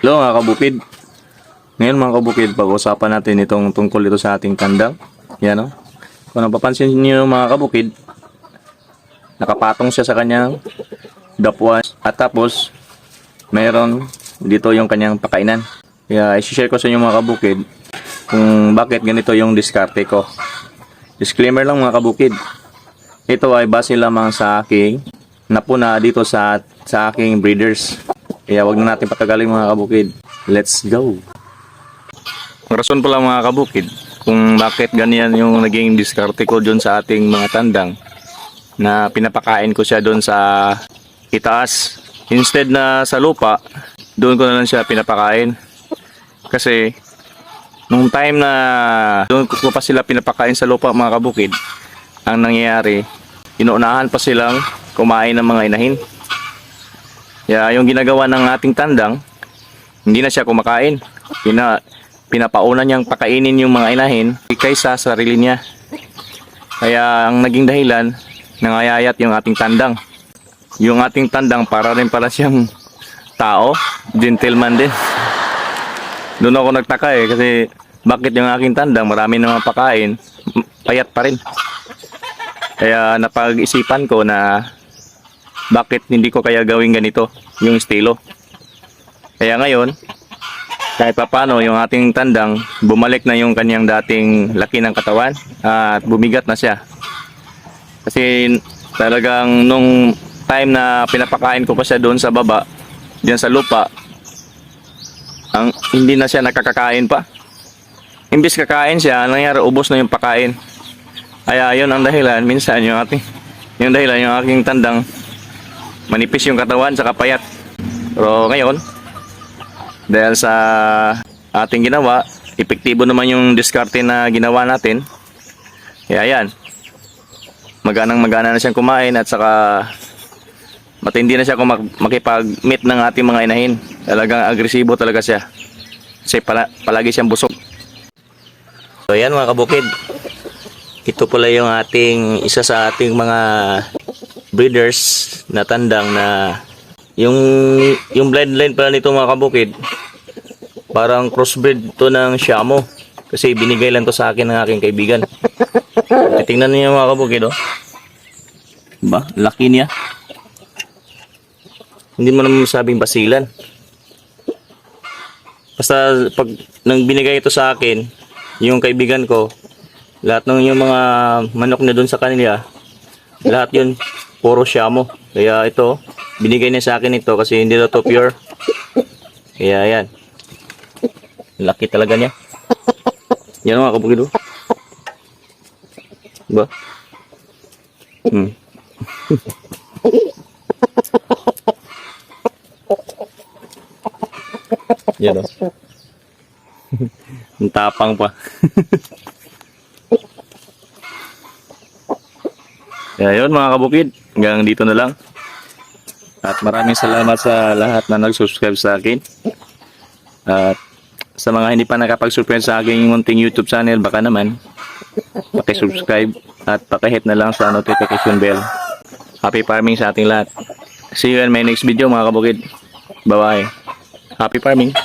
Hello mga kabukid. Ngayon mga kabukid, pag-usapan natin itong tungkol ito sa ating kandang. Yan o. Kung napapansin niyo mga kabukid, nakapatong siya sa kanyang dapuan. At tapos, mayroon dito yung kanyang pakainan. Kaya isi-share ko sa inyo mga kabukid kung bakit ganito yung diskarte ko. Disclaimer lang mga kabukid. Ito ay base lamang sa aking napuna dito sa sa aking breeders. Kaya wag na natin patagalin mga kabukid. Let's go! Ang rason pala mga kabukid kung bakit ganyan yung naging diskarte ko doon sa ating mga tandang na pinapakain ko siya doon sa itaas. Instead na sa lupa, doon ko na lang siya pinapakain. Kasi nung time na doon ko pa sila pinapakain sa lupa mga kabukid, ang nangyayari, inuunahan pa silang kumain ng mga inahin. Kaya yung ginagawa ng ating tandang, hindi na siya kumakain. Pina, pinapauna niyang pakainin yung mga inahin kaysa sa sarili niya. Kaya ang naging dahilan, nangayayat yung ating tandang. Yung ating tandang para rin pala siyang tao, gentleman din. Doon ako nagtaka eh, kasi bakit yung aking tandang marami naman pakain, payat pa rin. Kaya napag-isipan ko na bakit hindi ko kaya gawin ganito yung estilo. Kaya ngayon, kahit papano yung ating tandang bumalik na yung kanyang dating laki ng katawan at bumigat na siya. Kasi talagang nung time na pinapakain ko pa siya doon sa baba, diyan sa lupa, ang hindi na siya nakakakain pa. Imbis kakain siya, ang nangyari ubos na yung pakain. Kaya yun ang dahilan, minsan yung ating yung dahilan yung aking tandang manipis yung katawan sa kapayat. Pero ngayon, dahil sa ating ginawa, epektibo naman yung diskarte na ginawa natin. Kaya yan, maganang magana na siyang kumain at saka matindi na siya kung makipag-meet ng ating mga inahin. Talagang agresibo talaga siya. Kasi pala, palagi siyang busog. So yan mga kabukid. Ito pala yung ating isa sa ating mga breeders na tandang na yung yung bloodline pala nito mga kabukid parang crossbreed to ng Shamo. Kasi binigay lang to sa akin ng aking kaibigan. Tingnan niyo mga kabukid oh. Ba laki niya. Hindi mo naman masabing basilan. Basta pag nang binigay ito sa akin yung kaibigan ko lahat ng yung mga manok na doon sa kanila lahat yun puro Shamo kaya ito binigay niya sa akin ito kasi hindi daw to pure kaya yan laki talaga niya yan mga kabukid oh. ba hmm. yan oh. ang tapang pa Kaya mga kabukid, hanggang dito na lang. At maraming salamat sa lahat na nag-subscribe sa akin. At sa mga hindi pa nakapag-subscribe sa aking munting YouTube channel, baka naman, paki-subscribe at paki-hit na lang sa notification bell. Happy farming sa ating lahat. See you in my next video mga kabukid. Bye-bye. Happy farming.